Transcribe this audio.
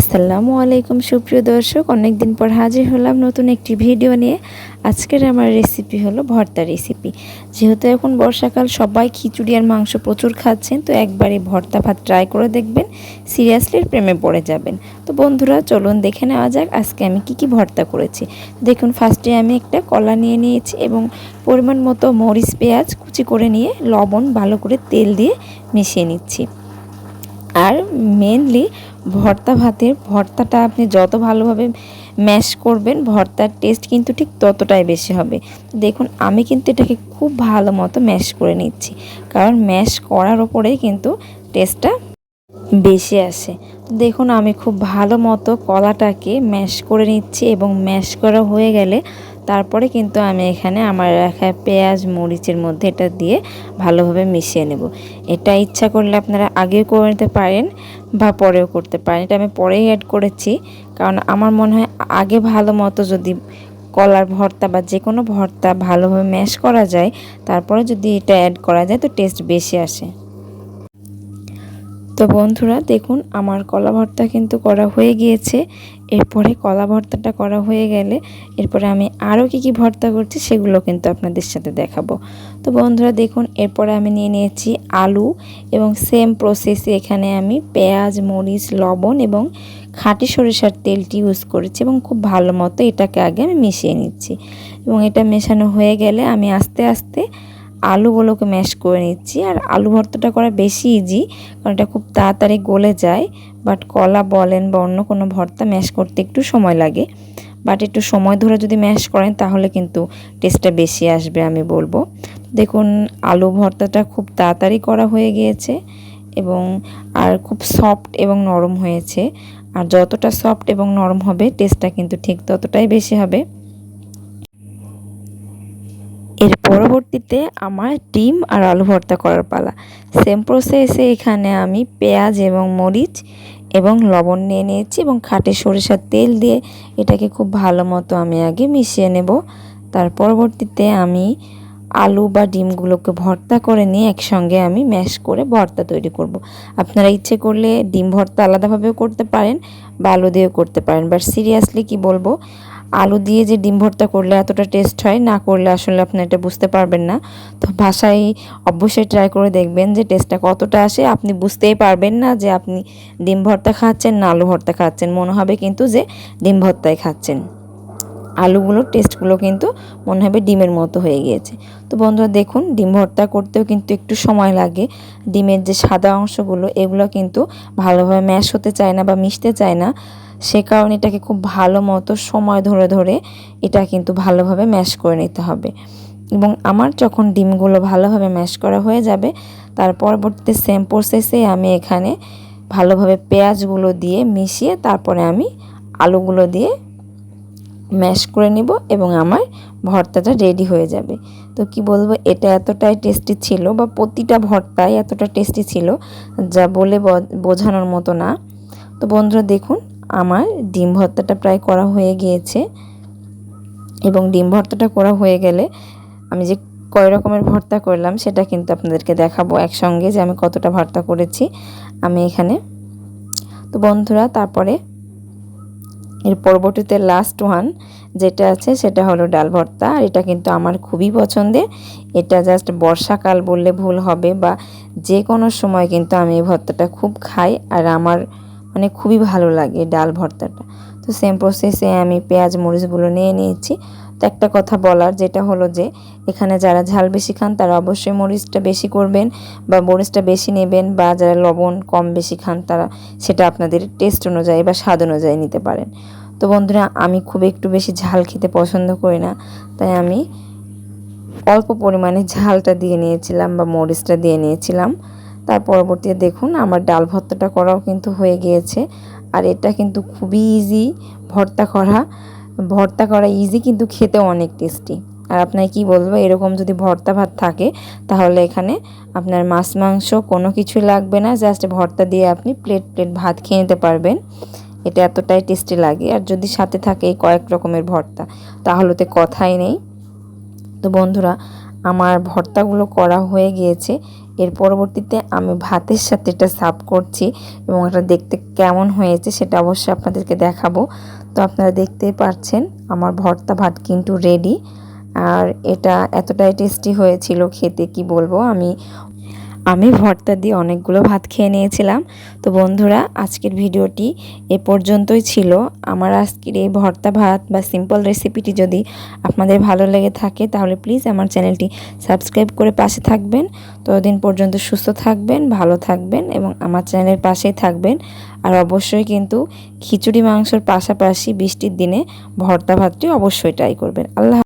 আসসালামু আলাইকুম, সুপ্রিয় দর্শক। অনেক দিন পর হাজির হলাম নতুন একটি ভিডিও নিয়ে। আজকের আমার রেসিপি হলো ভর্তা রেসিপি যেহেতু এখন বর্ষাকাল, সবাই খিচুড়ি আর মাংস প্রচুর খাচ্ছেন, তো একবারে ভর্তা ভাত ট্রাই করে দেখবেন। সিরিয়াসলি প্রেমে পড়ে যাবেন। তো বন্ধুরা, চলুন দেখে নেওয়া যাক আজকে আমি কি কি ভর্তা করেছি। দেখুন ফার্স্টে আমি একটা কলা নিয়ে নিয়েছি এবং পরিমাণ মতো মরিচ, পেঁয়াজ কুচি করে নিয়ে লবণ ভালো করে তেল দিয়ে মিশিয়ে নিচ্ছি। আর মেনলি ভর্তা ভাতের, ভর্তাটা আপনি যত ভালোভাবে ম্যাশ করবেন, ভর্তার টেস্ট কিন্তু ঠিক ততটাই বেশি হবে। দেখুন, আমি কিন্তু এটাকে খুব ভালো মতো ম্যাশ করে নিচ্ছি। কারণ ম্যাশ করার ওপরেই কিন্তু টেস্টটা বেশি আসে। দেখুন, আমি খুব ভালো মতো কলাটাকে ম্যাশ করে নিচ্ছি এবং ম্যাশ করা হয়ে গেলে তারপরে কিন্তু আমি এখানে আমার রাখা পেঁয়াজ, মরিচের মধ্যে এটা দিয়ে ভালোভাবে মিশিয়ে নেব। এটা ইচ্ছা করলে আপনারা আগেও করে নিতে পারেন। বা পরেও করতে পারেন। এটা আমি পরেই অ্যাড করেছি। কারণ আমার মনে হয় আগে ভালো মতো যদি কলার ভর্তা বা যে কোনো ভর্তা ভালোভাবে ম্যাশ করা যায়, তারপরে যদি এটা অ্যাড করা যায়, তো টেস্ট বেশি আসে। তো বন্ধুরা, দেখুন, আমার কলা ভর্তা কিন্তু করা হয়ে গিয়েছে। এরপরে কলা ভর্তাটা করা হয়ে গেলে এরপরে আমি আরও কী কী ভর্তা করছি সেগুলো কিন্তু আপনাদের সাথে দেখাবো। তো বন্ধুরা, দেখুন, এরপরে আমি নিয়ে নিয়েছি আলু এবং সেম প্রসেসে এখানে আমি পেঁয়াজ, মরিচ, লবণ এবং খাঁটি সরিষার তেলটি ইউজ করেছি এবং খুব ভালো মতো এটাকে আগে আমি মিশিয়ে নিচ্ছি। এবং এটা মেশানো হয়ে গেলে আমি আস্তে আস্তে আলুগুলোকে ম্যাশ করে নিচ্ছি। আর আলু ভর্তাটা করা বেশি ইজি কারণ এটা খুব তাড়াতাড়ি গলে যায়। বাট কলা বলেন বা অন্য কোনো ভর্তা ম্যাশ করতে একটু সময় লাগে। বাট একটু সময় ধরে যদি ম্যাশ করেন, তাহলে কিন্তু টেস্টটা বেশি আসবে আমি বলব। দেখুন, আলু ভর্তাটা খুব তাড়াতাড়ি করা হয়ে গিয়েছে এবং আর খুব সফট এবং নরম হয়েছে। আর যতটা সফট এবং নরম হবে টেস্টটা কিন্তু ঠিক ততটাই বেশি হবে। এর পরবর্তীতে আমার ডিম আর আলু ভর্তা করার পালা। সেম প্রসেসে এখানে আমি পেঁয়াজ এবং মরিচ এবং লবণ নিয়ে নিয়েছি এবং খাটে সরিষার তেল দিয়ে এটাকে খুব ভালো মতো আমি আগে মিশিয়ে নেব। তার পরবর্তীতে আমি আলু বা ডিমগুলোকে ভর্তা করে নিয়ে একসঙ্গে আমি ম্যাশ করে ভর্তা তৈরি করব। আপনারা ইচ্ছে করলে ডিম ভর্তা আলাদাভাবেও করতে পারেন বা আলু দিয়েও করতে পারেন। বাট সিরিয়াসলি কি বলব? আলু দিয়ে যে ডিম ভর্তা করলে এতটা টেস্ট হয়, না করলে আসলে আপনি এটা বুঝতে পারবেন না। তো বাসায় অবশ্যই ট্রাই করে দেখবেন যে টেস্টটা কতটা আসে। আপনি বুঝতেই পারবেন না যে আপনি ডিম ভর্তা খাচ্ছেন না আলু ভর্তা খাচ্ছেন। মনে হবে কিন্তু যে ডিম ভর্তাই খাচ্ছেন। আলুগুলোর টেস্টগুলো কিন্তু মনে হবে ডিমের মতো হয়ে গিয়েছে। তো বন্ধুরা দেখুন, ডিম ভর্তা করতেও কিন্তু একটু সময় লাগে। ডিমের যে সাদা অংশগুলো, এগুলো কিন্তু ভালোভাবে ম্যাশ হতে চায় না বা মিশতে চায় না। সে কারণে এটাকে খুব ভালো মতো সময় ধরে ধরে এটা কিন্তু ভালোভাবে ম্যাশ করে নিতে হবে। এবং আমার যখন ডিমগুলো ভালোভাবে ম্যাশ করা হয়ে যাবে, তার পরবর্তীতে সেম প্রসেসে আমি এখানে ভালোভাবে পেঁয়াজগুলো দিয়ে মিশিয়ে তারপরে আমি আলুগুলো দিয়ে ম্যাশ করে নিব এবং আমার ভর্তাটা রেডি হয়ে যাবে। তো কি বলব, এটা এতটাই টেস্টি ছিল বা প্রতিটা ভর্তাই এতটা টেস্টি ছিল যা বলে বোঝানোর মতো না। তো বন্ধুরা দেখুন, আমার ডিম ভর্তাটা প্রায় করা হয়ে গিয়েছে এবং ডিম ভর্তাটা করা হয়ে গেলে আমি যে কয় রকমের ভর্তা করলাম সেটা কিন্তু আপনাদেরকে দেখাবো একসঙ্গে যে আমি কতটা ভর্তা করেছি। আমি এখানে, তো বন্ধুরা তারপরে এর পরবর্তীতে লাস্ট ওয়ান যেটা আছে সেটা হলো ডাল ভর্তা। আর এটা কিন্তু আমার খুবই পছন্দের। এটা জাস্ট বর্ষাকাল বললে ভুল হবে বা যে কোনো সময় কিন্তু আমি এই ভর্তাটা খুব খাই আর আমার মানে খুবই ভালো লাগে ডাল ভর্তাটা। তো সেম প্রসেসে আমি পেঁয়াজ মরিচগুলো নিয়ে নিয়েছি। তো একটা কথা বলার, যেটা হলো যে এখানে যারা ঝাল বেশি খান, তারা অবশ্যই মরিচটা বেশি করবেন বা মরিচটা বেশি নেবেন বা যারা লবণ কম বেশি খান, তারা সেটা আপনাদের টেস্ট অনুযায়ী বা স্বাদ অনুযায়ী নিতে পারেন। তো বন্ধুরা, আমি খুব একটু বেশি ঝাল খেতে পছন্দ করি না, তাই আমি অল্প পরিমাণে ঝালটা দিয়ে নিয়েছিলাম বা মরিচটা দিয়ে নিয়েছিলাম। তার পরবর্তীতে দেখুন, আমার ডাল ভর্তাটা করাও কিন্তু হয়ে গিয়েছে, আর এটা কিন্তু খুবই ইজি ভর্তা করা। ভর্তা করা ইজি কিন্তু খেতে অনেক টেস্টি আর আপনার কি বলব, এরকম যদি ভর্তা ভাত থাকে, তাহলে এখানে আপনার মাছ, মাংস কোনো কিছু লাগবে না জাস্ট ভর্তা দিয়ে আপনি প্লেট প্লেট ভাত খেয়ে নিতে পারবেন। এটা এতটাই টেস্টি লাগে। আর যদি সাথে থাকে এই কয়েক রকমের ভর্তা, তাহলে তো কথাই নেই। তো বন্ধুরা, আমার ভর্তাগুলো করা হয়ে গিয়েছে। এর পরবর্তীতে আমি ভাতের সাথে এটা সার্ভ করছি এবং এটা দেখতে কেমন হয়েছে সেটা অবশ্যই আপনাদেরকে দেখাবো। তো আপনারা দেখতেই পারছেন, আমার ভর্তা ভাত কিন্তু রেডি আর এটা এতটাই টেস্টি হয়েছিল খেতে, কি বলব? আমি আমি ভর্তা দিয়ে অনেকগুলো ভাত খেয়ে নিয়েছিলাম। তো বন্ধুরা, আজকের ভিডিওটি এ পর্যন্তই ছিল। আমার আজকের এই ভর্তা ভাত বা সিম্পল রেসিপিটি যদি আপনাদের ভালো লেগে থাকে, তাহলে প্লিজ আমার চ্যানেলটি সাবস্ক্রাইব করে পাশে থাকবেন। ততদিন পর্যন্ত সুস্থ থাকবেন, ভালো থাকবেন এবং আমার চ্যানেলের পাশেই থাকবেন। আর অবশ্যই কিন্তু খিচুড়ি মাংসর পাশাপাশি বৃষ্টির দিনে ভর্তা ভাতটি অবশ্যই ট্রাই করবেন। আল্লাহ